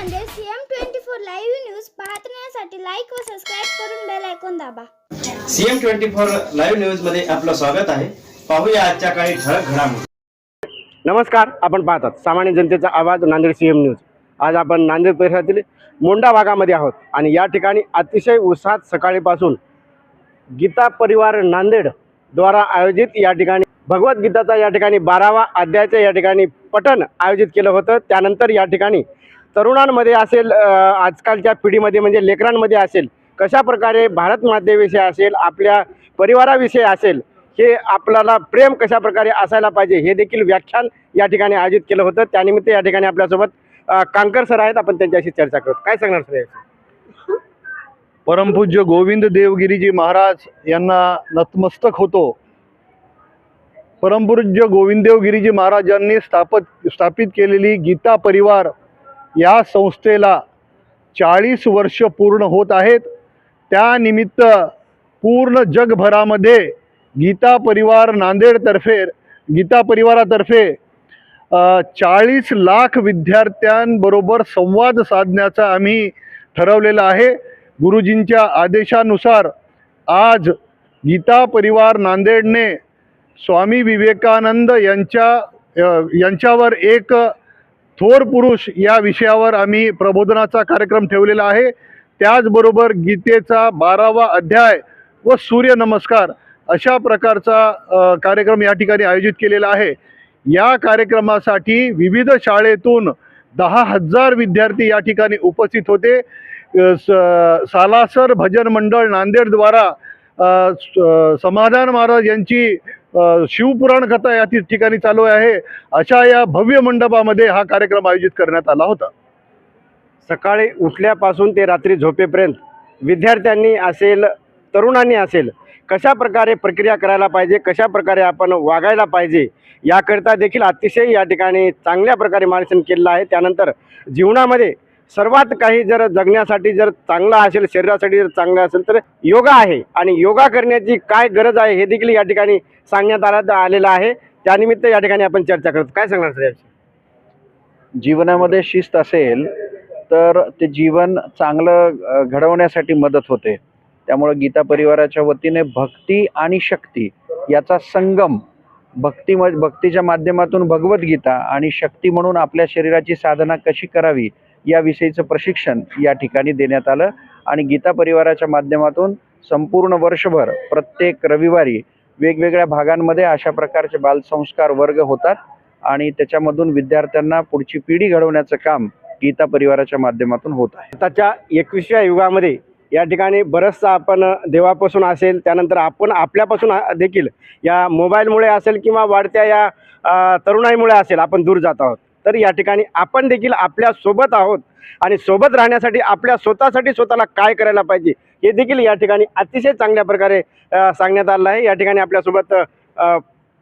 Nanded CM twenty four live news पाहण्यासाठी like व subscribe करून बेल ऐकून दाबा. सीएम ट्वेंटी फोर लाईव्ह न्यूजमध्ये आपलं स्वागत आहे. पाहूया आजच्या काही ठळक घडामोडी. नमस्कार आपण पाहतात सामान्य जनतेचा आवाज नांदेड सी एम न्यूज. आज आपण नांदेड परिसरातील मोंडा भागामध्ये आहोत आणि या ठिकाणी अतिशय उत्साहात सकाळीपासून गीता परिवार नांदेड द्वारा आयोजित या ठिकाणी भगवद्गीताचा या ठिकाणी बारावा अध्यायाचं या ठिकाणी पठण आयोजित केलं होतं. त्यानंतर या ठिकाणी तरुणांमध्ये असेल आजकालच्या पिढीमध्ये म्हणजे लेकरांमध्ये असेल कशा प्रकारे भारत मातेविषयी असेल आपल्या परिवाराविषयी असेल हे आपल्याला प्रेम कशा प्रकारे असायला पाहिजे हे देखील व्याख्यान या ठिकाणी आयोजित केलं होतं. त्यानिमित्त या ठिकाणी आपल्यासोबत कांकर सर आहेत. आपण त्यांच्याशी चर्चा करतो काय सांगणार सर परमपूज्य गोविंद देवगिरीजी महाराज यांना नतमस्तक होतो. परमपूज्य गोविंद देवगिरीजी महाराजांनी स्थापत स्थापित केलेली गीता परिवार या संस्थेला चाळीस वर्ष पूर्ण होत आहेत. त्यानिमित्त पूर्ण जगभरामध्ये गीता परिवार नांदेडतर्फे गीता परिवारातर्फे चाळीस लाख विद्यार्थ्यांबरोबर संवाद साधण्याचा आम्ही ठरवलेला आहे. गुरुजींच्या आदेशानुसार आज गीता परिवार नांदेडने स्वामी विवेकानंद यांच्या यांच्यावर एक थोर पुरुष या विषयावर आम्ही प्रबोधनाचा कार्यक्रम ठेवलेला आहे. त्याचबरोबर गीतेचा बारावा अध्याय व सूर्यनमस्कार अशा प्रकारचा कार्यक्रम या ठिकाणी आयोजित केलेला आहे. या कार्यक्रमासाठी विविध शाळेतून दहा हजार विद्यार्थी या ठिकाणी उपस्थित होते. स- सालासर भजन मंडळ नांदेडद्वारा समाधान महाराज यांची शिवपुराण कथा या ठिकाणी चालू आहे. अशा या भव्य मंडपामध्ये हा कार्यक्रम आयोजित करण्यात आला होता. सकाळी उठल्यापासून ते रात्री झोपेपर्यंत विद्यार्थ्यांनी असेल तरुणांनी असेल कशा प्रकारे प्रक्रिया करायला पाहिजे कशा प्रकारे आपण वागायला पाहिजे याकरिता देखील अतिशय या ठिकाणी चांगल्या प्रकारे मार्गदर्शन केलेलं आहे. त्यानंतर जीवनामध्ये सर्वात काही जर जगण्यासाठी जर चांगलं असेल शरीरासाठी जर चांगलं असेल तर योगा आहे. आणि योगा करण्याची काय गरज आहे हे देखील या ठिकाणी सांगण्यात आलं आलेलं आहे. त्यानिमित्त या ठिकाणी आपण चर्चा करतो. काय सांगणार सर जीवनामध्ये शिस्त असेल तर ते जीवन चांगलं घडवण्यासाठी मदत होते. त्यामुळं गीता परिवाराच्या वतीने भक्ती आणि शक्ती याचा संगम भक्ती भक्तीच्या माध्यमातून भगवद्गीता आणि शक्ती म्हणून आपल्या शरीराची साधना कशी करावी याविषयीचं प्रशिक्षण या ठिकाणी देण्यात आलं. आणि गीता परिवाराच्या माध्यमातून संपूर्ण वर्षभर प्रत्येक रविवारी वेगवेगळ्या भागांमध्ये अशा प्रकारचे बालसंस्कार वर्ग होतात. आणि त्याच्यामधून विद्यार्थ्यांना पुढची पिढी घडवण्याचं काम गीता परिवाराच्या माध्यमातून होत आहे. आताच्या एकविसव्या युगामध्ये या ठिकाणी बरंचसं आपण देवापासून असेल त्यानंतर आपण आपल्यापासून देखील या मोबाईलमुळे असेल किंवा वाढत्या या तरुणाईमुळे असेल आपण दूर जात आहोत. तर या ठिकाणी आपण देखील आपल्यासोबत आहोत आणि सोबत राहण्यासाठी आपल्या स्वतःसाठी स्वतःला काय करायला पाहिजे हे देखील या ठिकाणी अतिशय चांगल्या प्रकारे सांगण्यात आलं आहे. या ठिकाणी आपल्यासोबत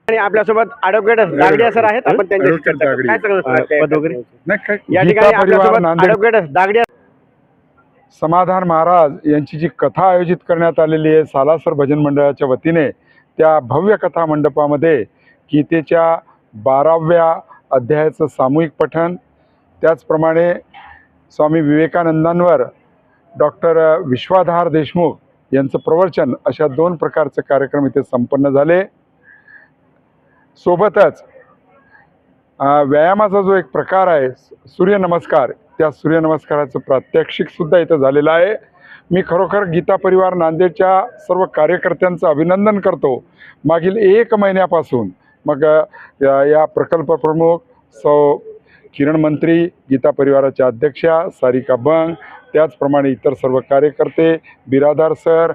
आणि आपल्यासोबत ॲडव्होकेट दागडिया सर आहेत. आपण त्यांच्याशी चर्चा. काय वगैरे? या ठिकाणी आपल्यासोबत ॲडव्होकेट दागडिया समाधान महाराज यांची जी कथा आयोजित करण्यात आलेली आहे सालासर भजन मंडळाच्या वतीने त्या भव्य कथा मंडपामध्ये गीतेच्या बाराव्या अध्यायाचं सामूहिक पठण. त्याचप्रमाणे स्वामी विवेकानंदांवर डॉक्टर विश्वाधार देशमुख यांचं प्रवचन अशा दोन प्रकारचे कार्यक्रम इथे संपन्न झाले. सोबतच व्यायामाचा जो एक प्रकार आहे सूर्यनमस्कार त्या सूर्यनमस्काराचं प्रात्यक्षिकसुद्धा इथं झालेलं आहे. मी खरोखर गीता परिवार नांदेडच्या सर्व कार्यकर्त्यांचं अभिनंदन करतो. मागील एक महिन्यापासून मग या या प्रकल्प प्रमुख सौ किरण मंत्री गीता परिवाराच्या अध्यक्षा सारिका बंग त्याचप्रमाणे इतर सर्व कार्यकर्ते बिरादार सर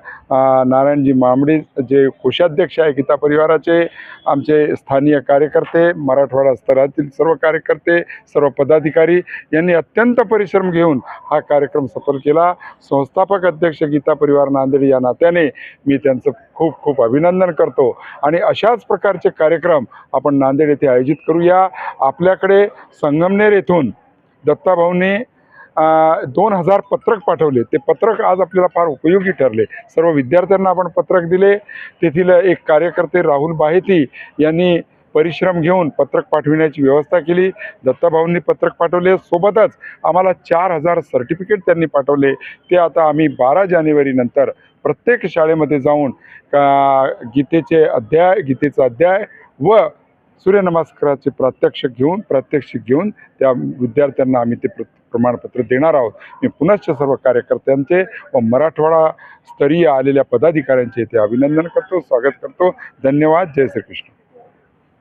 नारायणजी मामडी जे कोषाध्यक्ष आहे गीता परिवाराचे आमचे स्थानीय कार्यकर्ते मराठवाडा स्तरातील सर्व कार्यकर्ते सर्व पदाधिकारी यांनी अत्यंत परिश्रम घेऊन हा कार्यक्रम सफल केला. संस्थापक अध्यक्ष गीता परिवार नांदेड या नात्याने मी त्यांचं खूप खूप अभिनंदन करतो. आणि अशाच प्रकारचे कार्यक्रम आपण नांदेड येथे आयोजित करूया. आपल्याकडे संगमनेर येथून दत्ताभाऊंनी दोन हजार पत्रक पाठवले. ते पत्रक आज आपल्याला फार उपयोगी ठरले. सर्व विद्यार्थ्यांना आपण पत्रक दिले. तेथील एक कार्यकर्ते राहुल बाहेती यांनी परिश्रम घेऊन पत्रक पाठविण्याची व्यवस्था केली. दत्ताभाऊंनी पत्रक पाठवले. सोबतच आम्हाला चार हजार सर्टिफिकेट त्यांनी पाठवले. ते आता आम्ही बारा जानेवारीनंतर प्रत्येक शाळेमध्ये जाऊन का गीतेचे अध्याय गीतेचा अध्याय व सूर्यनमस्काराचे प्रात्यक्षिक घेऊन प्रात्यक्षिक घेऊन त्या विद्यार्थ्यांना आम्ही ते प्र प्रमाणपत्र देणार आहोत. मी पुनश्च सर्व कार्यकर्त्यांचे व मराठवाडा स्तरीय आलेल्या पदाधिकाऱ्यांचे ते अभिनंदन करतो स्वागत करतो. धन्यवाद. जय श्रीकृष्ण.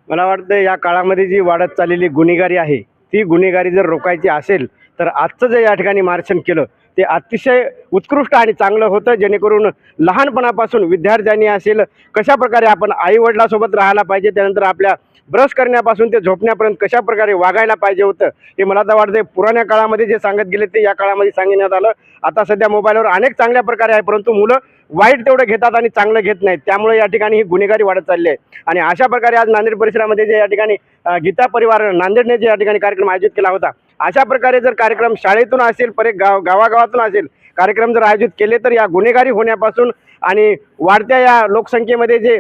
मला वाटतं या काळामध्ये जी वाढत चाललेली गुन्हेगारी आहे ती गुन्हेगारी जर रोखायची असेल तर आजचं जे या ठिकाणी मार्शन केलं ते अतिशय उत्कृष्ट आणि चांगलं होतं जेणेकरून लहानपणापासून विद्यार्थ्यांनी असेल कशा प्रकारे आपण आईवडिलासोबत राहायला पाहिजे त्यानंतर आपल्या ब्रश करण्यापासून ते झोपण्यापर्यंत कशा प्रकारे वागायला पाहिजे होतं हे मला तर वाटतं पुराण्या काळामध्ये जे सांगत गेले ते या काळामध्ये सांगण्यात आलं. आता सध्या मोबाईलवर अनेक चांगल्या प्रकारे आहे परंतु मुलं वाईट तेवढं घेतात आणि चांगलं घेत नाहीत. त्यामुळे या ठिकाणी ही गुन्हेगारी वाढत चालली आहे. आणि अशा प्रकारे आज नांदेड परिसरामध्ये जे या ठिकाणी गीता परिवार नांदेडने जे या ठिकाणी कार्यक्रम आयोजित केला होता अशा प्रकारे जर कार्यक्रम शाळेतून असेल परे गाव गावागावातून असेल कार्यक्रम जर आयोजित केले तर या गुन्हेगारी होण्यापासून आणि वाढत्या या लोकसंख्येमध्ये जे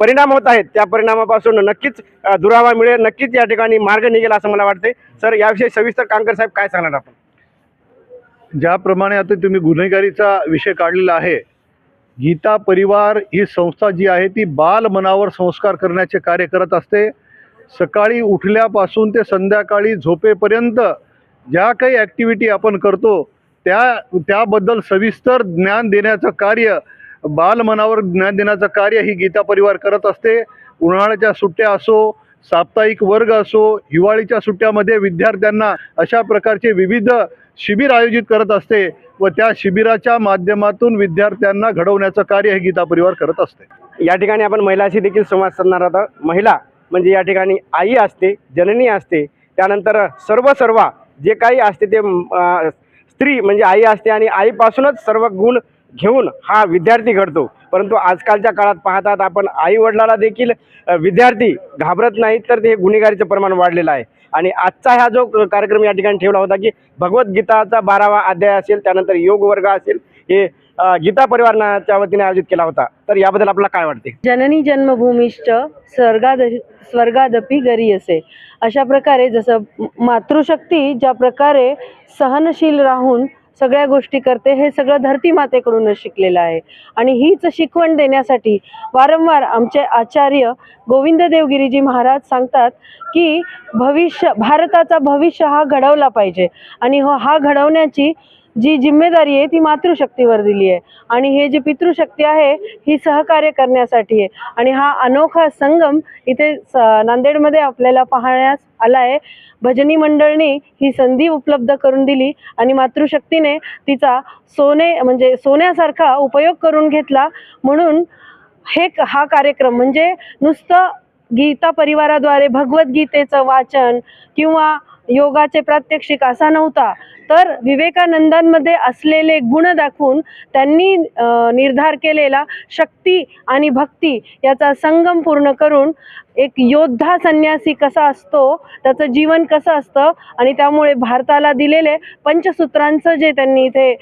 परिणाम होत आहेत त्या परिणामापासून नक्कीच दुरावा मिळेल नक्कीच या ठिकाणी मार्ग निघेल असं मला वाटते सर याविषयी सविस्तर कांकर साहेब काय सांगणार आपण? ज्याप्रमाणे आता तुम्ही गुन्हेगारीचा विषय काढलेला आहे गीता परिवार ही संस्था जी आहे ती बाल मनावर संस्कार करण्याचे कार्य करत असते. सकाळी उठल्यापासून ते संध्याकाळी झोपेपर्यंत ज्या काही ॲक्टिव्हिटी आपण करतो त्या त्याबद्दल सविस्तर ज्ञान देण्याचं कार्य बालमनावर ज्ञान देण्याचं कार्य ही गीता परिवार करत असते. उन्हाळ्याच्या सुट्ट्या असो साप्ताहिक वर्ग असो हिवाळीच्या सुट्ट्यामध्ये विद्यार्थ्यांना अशा प्रकारचे विविध शिबिर आयोजित करत असते व त्या शिबिराच्या माध्यमातून विद्यार्थ्यांना घडवण्याचं कार्य हे गीता परिवार करत असते. या ठिकाणी आपण महिलाशी देखील संवाद साधणार आहोत. महिला म्हणजे या ठिकाणी आई असते जननी असते. त्यानंतर सर्व सर्व जे काही असते ते स्त्री म्हणजे आई असते आणि आईपासूनच सर्व गुण घेऊन हा विद्यार्थी घडतो. परंतु आजकालच्या काळात पाहतात आपण आई वडिलाला देखील विद्यार्थी घाबरत नाहीत तर ते गुन्हेगारीचं प्रमाण वाढलेलं आहे. आणि आजचा हा जो कार्यक्रम या ठिकाणी ठेवला होता की भगवद्गीताचा बारावा अध्याय असेल त्यानंतर योग वर्ग असेल हे गीता परिवाराच्या वतीने आयोजित केला होता. तर याबद्दल आपल्याला काय वाटते? जननी जन्मभूमीश्च स्वर्गाद स्वर्गादपी गरीयसे अशा प्रकारे जसं मातृशक्ती ज्या प्रकारे सहनशील राहून सगळ्या गोष्टी करते हे सगळं धरती मातेकडूनच शिकलेलं आहे. आणि हीच शिकवण देण्यासाठी वारंवार आमचे आचार्य गोविंद देवगिरीजी महाराज सांगतात की भविष्य भारताचा भविष्य हा घडवला पाहिजे. आणि हो हा घडवण्याची जी जिम्मेदारी आहे ती मातृशक्तीवर दिली आहे. आणि हे जी पितृशक्ती आहे ही सहकार्य करण्यासाठी आहे. आणि हा अनोखा संगम इथे स नांदेडमध्ये आपल्याला पाहण्यास आला आहे भजनी मंडळनी ही संधी उपलब्ध करून दिली आणि मातृशक्तीने तिचा सोने म्हणजे सोन्यासारखा उपयोग करून घेतला. म्हणून हे हा कार्यक्रम म्हणजे नुसतं गीता परिवाराद्वारे भगवद्गीतेचं वाचन किंवा योगाचे प्रात्यक्षिक असा नव्हता. तर विवेकानंदांमध्ये असलेले गुण दाखवून त्यांनी निर्धार केलेला शक्ती आणि भक्ती याचा संगम पूर्ण करून एक योद्धा संन्यासी कसा असतो त्याचं जीवन कसं असतं आणि त्यामुळे भारताला दिलेले पंचसूत्रांचं जे त्यांनी इथे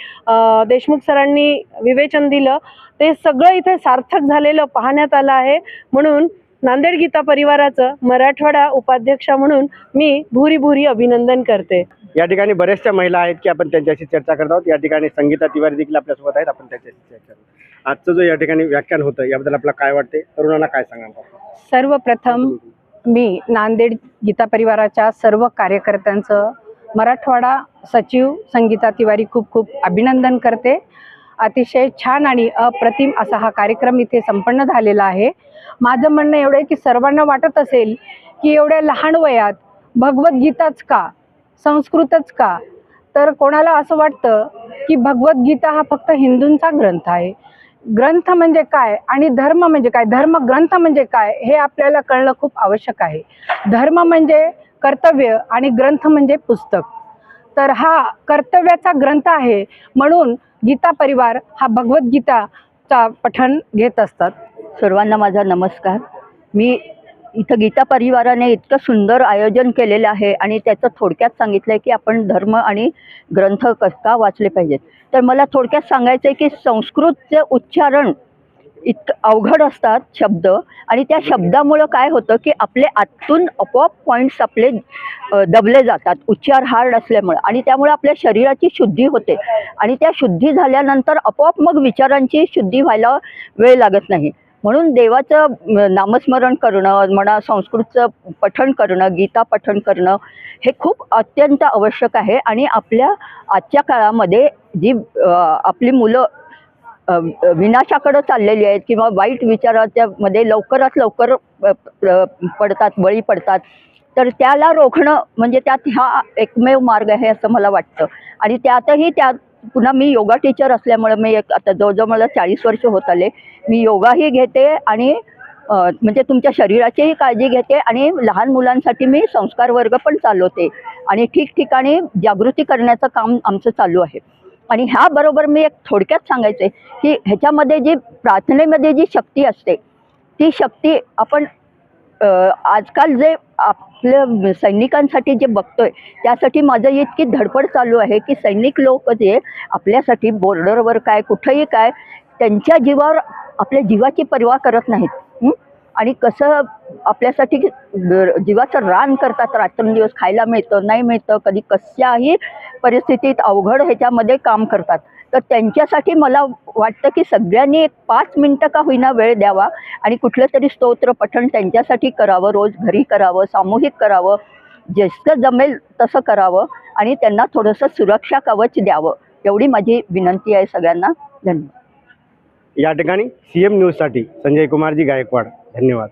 देशमुख सरांनी विवेचन दिलं ते सगळं इथे सार्थक झालेलं पाहण्यात आलं आहे. म्हणून नांदेड गीता परिवाराचं मराठवाडा उपाध्यक्षा म्हणून मी भूरी भूरी अभिनंदन करते. या ठिकाणी बऱ्याचशा महिला आहेत की आपण त्यांच्याशी चर्चा करत आहोत. या ठिकाणी संगीता तिवारी देखील आपल्यासोबत आहेत. आपण त्यांच्याशी चर्चा करू. आजचं जो या ठिकाणी व्याख्यान होतं याबद्दल आपल्याला काय वाटते तरुणांना काय सांगा सर्वप्रथम मी नांदेड गीता परिवाराच्या सर्व कार्यकर्त्यांचं मराठवाडा सचिव संगीता तिवारी खूप खूप अभिनंदन करते. अतिशय छान आणि अप्रतिम असा हा कार्यक्रम इथे संपन्न झालेला आहे. माझं म्हणणं एवढं आहे की सर्वांना वाटत असेल की एवढ्या लहान वयात भगवद्गीताच का? संस्कृतच का? तर कोणाला असं वाटतं की भगवद्गीता हा फक्त हिंदूंचा ग्रंथ आहे. ग्रंथ म्हणजे काय आणि धर्म म्हणजे काय? धर्म ग्रंथ म्हणजे काय? हे आपल्याला कळणं खूप आवश्यक आहे. धर्म म्हणजे कर्तव्य आणि ग्रंथ म्हणजे पुस्तक. तर हा कर्तव्याचा ग्रंथ आहे म्हणून गीता परिवार हा भगवद्गीताचा पठण घेत असतात. सर्वांना माझा नमस्कार. मी इथं गीता परिवाराने इतकं सुंदर आयोजन केलेलं आहे आणि त्याचं थोडक्यात सांगितलं आहे की आपण धर्म आणि ग्रंथ कस का वाचले पाहिजेत. तर मला थोडक्यात सांगायचं आहे की संस्कृतचे उच्चारण इतकं अवघड असतात शब्द. आणि त्या शब्दामुळं काय होतं की आपले आतून आपोआप पॉईंट्स आपले दबले जातात. उच्चार हार्ड असल्यामुळं. आणि त्यामुळे आपल्या शरीराची शुद्धी होते. आणि त्या शुद्धी झाल्यानंतर आपोआप मग विचारांची शुद्धी व्हायला वेळ लागत नाही. म्हणून देवाचं नामस्मरण करणं म्हणा संस्कृतचं पठण करणं गीता पठण करणं हे खूप अत्यंत आवश्यक आहे. आणि आपल्या आजच्या काळामध्ये जी आपली मुलं विनाशाकडे चाललेली आहेत किंवा वाईट विचाराच्या मध्ये लवकरात लवकर पडतात बळी पडतात. तर त्याला रोखणं म्हणजे त्यात हा एकमेव मार्ग आहे असं मला वाटतं. आणि त्यातही त्यात पुन्हा मी योगा टीचर असल्यामुळे मी एक आता जवळजवळ मला चाळीस वर्ष होत आले. मी योगाही घेते आणि म्हणजे तुमच्या शरीराचीही काळजी घेते आणि लहान मुलांसाठी मी संस्कार वर्ग पण चालवते. आणि ठिकठिकाणी जागृती करण्याचं काम आमचं चालू आहे. आणि ह्याबरोबर मी एक थोडक्यात सांगायचं आहे की ह्याच्यामध्ये जी प्रार्थनेमध्ये जी शक्ती असते ती शक्ती आपण आजकाल जे आपल्या सैनिकांसाठी जे बघतोय त्यासाठी माझं इतकी धडपड चालू आहे की सैनिक लोक जे आपल्यासाठी बॉर्डरवर काय कुठंही काय त्यांच्या जीवावर आपल्या जीवाची पर्वा करत नाहीत. आणि कसं आपल्यासाठी जीवाचं रान करतात रात्रंदिवस खायला मिळतं नाही मिळतं कधी कशाही परिस्थितीत अवघड ह्याच्यामध्ये काम करतात. तर त्यांच्यासाठी मला वाटतं की सगळ्यांनी एक पाच मिनटं का होईना वेळ द्यावा आणि कुठलं तरी स्तोत्र पठण त्यांच्यासाठी करावं रोज घरी करावं सामूहिक करावं जसं जमेल तसं करावं आणि त्यांना थोडंसं सुरक्षा कवच द्यावं. एवढी माझी विनंती आहे सगळ्यांना. धन्यवाद. या ठिकाणी सी एम न्यूजसाठी संजय कुमारजी गायकवाड. धन्यवाद.